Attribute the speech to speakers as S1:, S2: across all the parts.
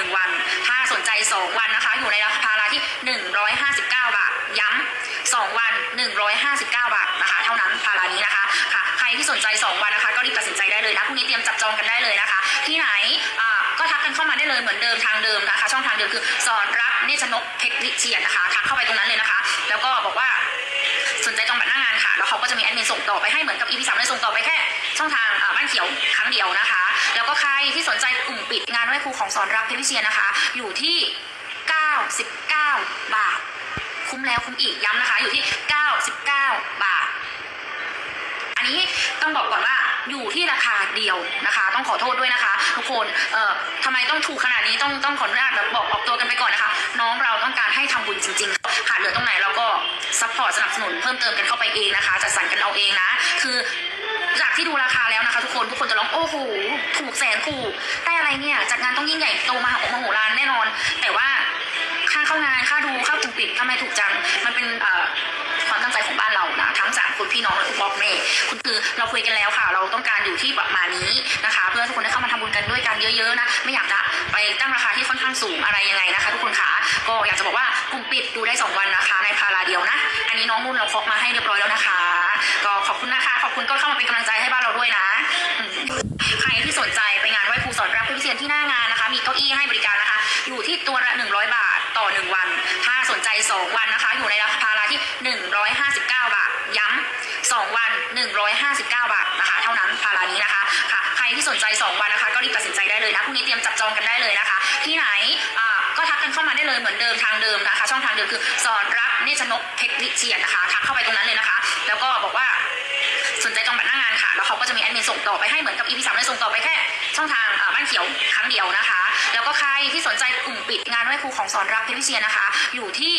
S1: 1 วัน ถ้าสนใจ 2 วันนะคะ อยู่ในราคาราที่ 159 บาท ย้ำ2 วัน 159 บาทนะคะ เท่านั้นภารานี้นะคะค่ะ ใครที่สนใจ 2 วันนะคะ ก็รีบตัดสินใจได้เลยนะพรุ่งนี้เตรียมจับจองกันได้เลยนะคะ ที่ไหนอ่าก็ทักกันเข้ามาได้เลยเหมือนเดิมทางเดิมนะคะ ช่องทางเดิมคือสอนรักเนชนกเพชรวิเชียนนะคะทักเข้าไปตรงนั้นเลยนะคะ แล้วก็บอกว่าสนใจจองบัตรหน้างานค่ะ แล้วเขาก็จะมีแอดมินส่งต่อไปให้เหมือนกับอีพีสามเลยส่งต่อไปแค่ ช่องทางบ้านเขียวครั้งเดียวนะคะ แล้วก็ใครที่สนใจกลุ่มปิดงานไหว้ครูของสอนรักเพชรวิเชียนะคะ อยู่ที่ 99 บาท คุ้มแล้วคุ้มอีกย้ำนะคะ อยู่ที่ 99 บาท อันนี้ต้องบอกก่อนว่าอยู่ที่ราคาเดียวนะคะ ต้องขอโทษด้วยนะคะ ทุกคนเอ่อทำไมต้องถูกขนาดนี้ต้องต้องขออนุญาตแบบบอกออกตัวกันไปก่อนนะคะ น้องเราต้องการให้ทำบุญจริงๆขาดเหลือตรงไหนเราก็ซัพพอร์ตสนับสนุนเพิ่มเติมกันเข้าไปเองนะคะจัดสรรกันเอาเองนะ คือ ที่ดูราคาแล้วนะคะ ทุกคนทุกคนจะร้องโอ้โหถูกแสนถูกแต่อะไรเนี่ยจัดงานต้องยิ่งใหญ่โตมหาอกมโหฬารแน่นอน แต่ว่าค่าเข้างานค่าดูค่ากลุ่มปิดทำไมถูกจังมันเป็นความตั้งใจของบ้านเรานะทั้งสามคนพี่น้องและคุณพ่อคุณแม่คุณคือเราคุยกันแล้วค่ะ เราต้องการอยู่ที่ประมาณนี้นะคะ เพื่อทุกคนได้เข้ามาทำบุญกันด้วยกันเยอะๆนะไม่อยากจะไปตั้งราคาที่ค่อนข้างสูงอะไรยังไงนะคะ ทุกคนคะก็อยากจะบอกว่ากลุ่มปิดดูได้สองวันนะคะ ในพาราเดียวนะ อันนี้น้องนุ่นเราเคาะมาให้เรียบร้อยแล้วนะคะ ขอบคุณนะคะ ขอบคุณก็เข้ามาเป็นกำลังใจให้บ้านเราด้วยนะ ใครที่สนใจไปงานไหว้ครูสอนรับพิเศษที่หน้างานนะคะ มีเก้าอี้ให้บริการนะคะ อยู่ที่ตัวละ 100 บาทต่อ 1 วัน ถ้าสนใจ 2 วันนะคะ อยู่ในราคาที่ 159 บาท ย้ำ2วัน 159 บาทนะคะ เท่านั้นพารานี้นะคะค่ะ ใครที่สนใจ 2 วันนะคะ ก็รีบตัดสินใจได้เลยนะพรุ่งนี้เตรียมจับจองกันได้เลยนะคะ ที่ไหนอ่าก็ทักกันเข้ามาได้เลยเหมือนเดิมทางเดิมนะคะ ช่องทางเดิมคือสอนรักเนชนกเทคนิคเชียนนะคะทักเข้าไปตรงนั้นเลยนะคะ แล้วก็ เขาก็จะมีแอดมินส่งต่อไปให้เหมือนกับ EP 3เลยส่งต่อไปแค่ ช่องทางบ้านเขียวครั้งเดียวนะคะ แล้วก็ใครที่สนใจกลุ่มปิดงานไหว้ครูของสอนรักเพชรวิเชียนะคะ อยู่ที่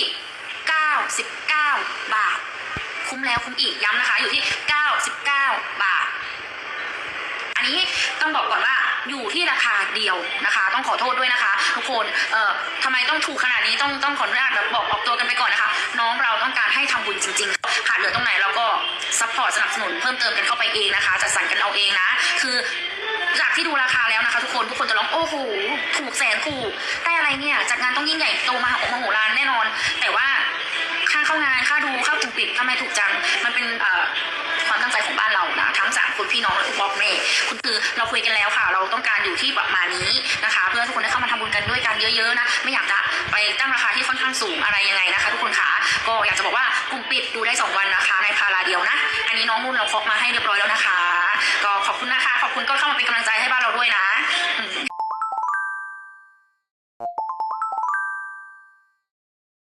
S1: 99 บาท คุ้มแล้วคุ้มอีกย้ำนะคะ อยู่ที่ 99 บาท อันนี้ต้องบอกก่อนว่าอยู่ที่ราคาเดียวนะคะ ต้องขอโทษด้วยนะคะ ทุกคนเอ่อทำไมต้องถูกขนาดนี้ต้องต้องขออนุญาตแบบบอกออกตัวกันไปก่อนนะคะ น้องเราต้องการให้ทำบุญจริงๆขาดเหลือตรงไหนเรา ซัพพอร์ตสนับสนุนเพิ่มเติมกันเข้าไปเองนะคะจัดสรรกันเอาเองนะ คือจากที่ดูราคาแล้วนะคะ ทุกคนทุกคนจะร้องโอ้โหถูกแสนถูกแต่อะไรเนี่ยจัดงานต้องยิ่งใหญ่โตมหาอกมโหรานแน่นอน แต่ว่า ปิดทำไมถูกจัง มันเป็นความตั้งใจของบ้านเรานะทั้งสามคนพี่น้องและคุณพ่อคุณแม่คุณคือเราคุยกันแล้วค่ะ เราต้องการอยู่ที่ประมาณนี้นะคะ เพื่อทุกคนได้เข้ามาทำบุญกันด้วยกันเยอะๆนะไม่อยากจะไปตั้งราคาที่ค่อนข้างสูงอะไรยังไงนะคะ ทุกคนคะก็อยากจะบอกว่ากลุ่มปิดดูได้สองวันนะคะ ในพาราเดียวนะ อันนี้น้องนุ่นเราเคาะมาให้เรียบร้อยแล้วนะคะ ก็ขอบคุณนะคะขอบคุณก็เข้ามาเป็นกำลังใจให้บ้านเราด้วยนะ